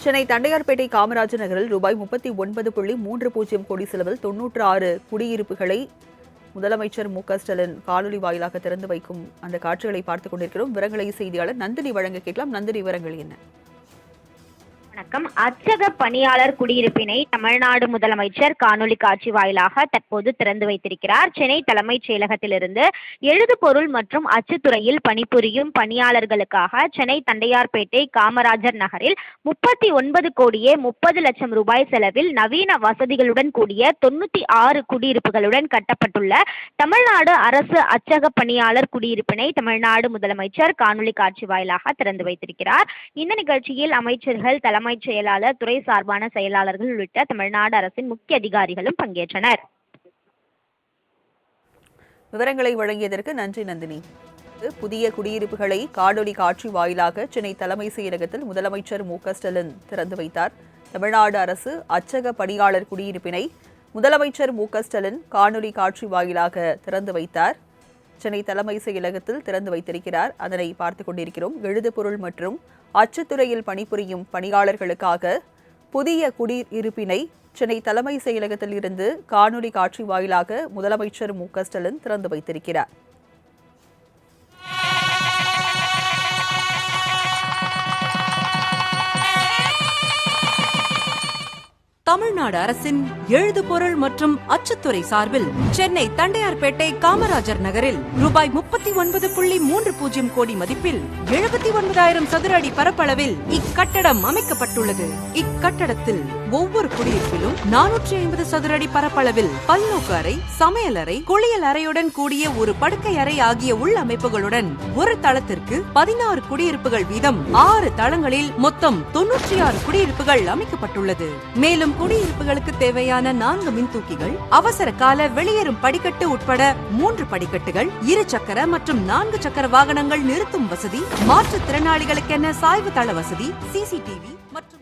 சென்னை தண்டையார்பேட்டை காமராஜர் நகரில் ரூபாய் முப்பத்தி ஒன்பது புள்ளி மூன்று பூஜ்ஜியம் கோடி செலவில் தொன்னூற்று ஆறு குடியிருப்புகளை முதலமைச்சர் மு க ஸ்டாலின் காணொலி வாயிலாக திறந்து வைக்கும் அந்த காட்சிகளை பார்த்துக் கொண்டிருக்கிறோம். விவரங்களை செய்தியாளர் நந்தினி வழங்க கேட்கலாம். நந்தினி விவரங்கள் என்ன? வணக்கம். அச்சக பணியாளர் குடியிருப்பினை தமிழ்நாடு முதலமைச்சர் காணொலி காட்சி வாயிலாக தற்போது திறந்து வைத்திருக்கிறார். சென்னை தலைமைச் செயலகத்திலிருந்து எழுதுபொருள் மற்றும் அச்சுத்துறையில் பணிபுரியும் பணியாளர்களுக்காக சென்னை தண்டையார்பேட்டை காமராஜர் நகரில் முப்பத்தி ஒன்பது கோடியே முப்பது லட்சம் ரூபாய் செலவில் நவீன வசதிகளுடன் கூடிய தொண்ணூத்தி ஆறு குடியிருப்புகளுடன் கட்டப்பட்டுள்ள தமிழ்நாடு அரசு அச்சக பணியாளர் குடியிருப்பினை தமிழ்நாடு முதலமைச்சர் காணொலி காட்சி வாயிலாக திறந்து வைத்திருக்கிறார். இந்த நிகழ்ச்சியில் அமைச்சர்கள் தலைமைச் செயலாளர் துறை சார்பான செயலாளர்கள் உள்ளிட்ட தமிழ்நாடு அரசின் முக்கிய அதிகாரிகளும் பங்கேற்றனர். விவரங்களை வழங்கியதற்கு நன்றி நந்தினி. புதிய குடியிருப்புகளை காணொலி காட்சி வாயிலாக சென்னை தலைமை செயலகத்தில் முதலமைச்சர் மு. ஸ்டாலின் திறந்து வைத்தார். தமிழ்நாடு அரசு அச்சக பணியாளர் குடியிருப்பினை முதலமைச்சர் மு. ஸ்டாலின் காணொலி காட்சி வாயிலாக திறந்து வைத்தார். சென்னை தலைமை செயலகத்தில் திறந்து வைத்திருக்கிறார். அதனை பார்த்து கொண்டிருக்கிறோம். எழுதுபொருள் மற்றும் அச்சுத்துறையில் பணிபுரியும் பணியாளர்களுக்காக புதிய குடியிருப்பினை சென்னை தலைமை செயலகத்தில் இருந்து காணொலி காட்சி வாயிலாக முதலமைச்சர் மு ஸ்டாலின் திறந்து வைத்திருக்கிறார். தமிழ்நாடு அரசின் எழுது பொருள் மற்றும் அச்சுத்துறை சார்பில் சென்னை தண்டையார்பேட்டை காமராஜர் நகரில் ரூபாய் முப்பத்தி ஒன்பது புள்ளி மூன்று பூஜ்ஜியம் கோடி மதிப்பில் எழுபத்தி ஒன்பதாயிரம் சதுர அடி பரப்பளவில் இக்கட்டடம் அமைக்கப்பட்டுள்ளது. இக்கட்டடத்தில் ஒவ்வொரு குடியிருப்பிலும் நானூற்றி ஐம்பது சதுர அடி பரப்பளவில் பல்நோக்கு அறை சமையலறை குளியல் அறையுடன் கூடிய ஒரு படுக்கை அறை ஆகிய உள்ளமைப்புகளுடன் ஒரு தளத்திற்கு பதினாறு குடியிருப்புகள் வீதம் ஆறு தளங்களில் மொத்தம் தொன்னூற்றி ஆறு குடியிருப்புகள் அமைக்கப்பட்டுள்ளது. மேலும் குடியிருப்புகளுக்கு தேவையான நான்கு மின்தூக்கிகள் அவசர கால வெளியேறும் படிக்கட்டு உட்பட மூன்று படிக்கட்டுகள் இரு சக்கர மற்றும் நான்கு சக்கர வாகனங்கள் நிறுத்தும் வசதி மாற்றுத்திறனாளிகளுக்கென சாய்வு தள வசதி சிசிடிவி மற்றும்